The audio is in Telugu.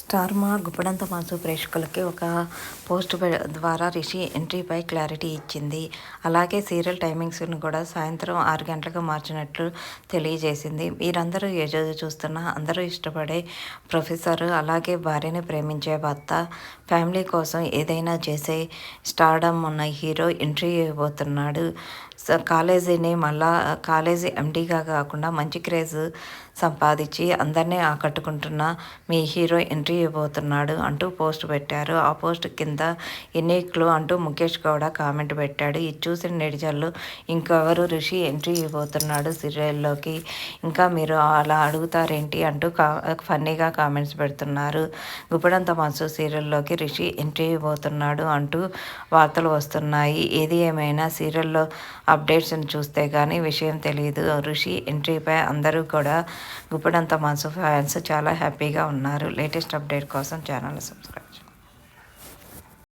స్టార్ మా గుప్పడంత మాసు ప్రేక్షకులకి ఒక పోస్ట్ ద్వారా రిషి ఎంట్రీపై క్లారిటీ ఇచ్చింది. అలాగే సీరియల్ టైమింగ్స్ను కూడా సాయంత్రం ఆరు గంటలకు మార్చినట్లు తెలియజేసింది. మీరందరూ ఏజోజు చూస్తున్న అందరూ ఇష్టపడే ప్రొఫెసర్ అలాగే భార్యని ప్రేమించే భర్త ఫ్యామిలీ కోసం ఏదైనా చేసే స్టార్డమ్ ఉన్న హీరో ఎంట్రీ ఇవ్వబోతున్నాడు. కాలేజీని మళ్ళా కాలేజీ ఎండీగా కాకుండా మంచి క్రేజ్ సంపాదించి అందరినీ ఆకట్టుకుంటున్న మీ హీరో ఎంట్రీ ఇవ్వబోతున్నాడు అంటూ పోస్ట్ పెట్టారు. ఆ పోస్ట్ కింద ఎన్నికలు అంటూ ముఖేష్ గౌడ కామెంట్ పెట్టాడు. ఇది చూసిన నెటిజన్లు ఇంకెవరు ఋషి ఎంట్రీ ఇవ్వబోతున్నాడు సీరియల్లోకి. ఇంకా మీరు అలా అడుగుతారేంటి అంటూ కా ఫన్నీగా కామెంట్స్ పెడుతున్నారు. గుప్పడంత మనసు సీరియల్లోకి రిషి ఎంట్రీ ఇవ్వబోతున్నాడు అంటూ వార్తలు వస్తున్నాయి. ఏది ఏమైనా సీరియల్లో అప్డేట్స్ని చూస్తే కానీ విషయం తెలియదు ఋషి ఎంట్రీపై అందరూ కూడా గుప్పడంత మనసు ఫ్యాన్స్ చాలా హ్యాపీగా ఉన్నారు. లేటెస్ట్ అప్డేట్ కోసం ఛానల్ సబ్స్క్రైబ్ చేయండి.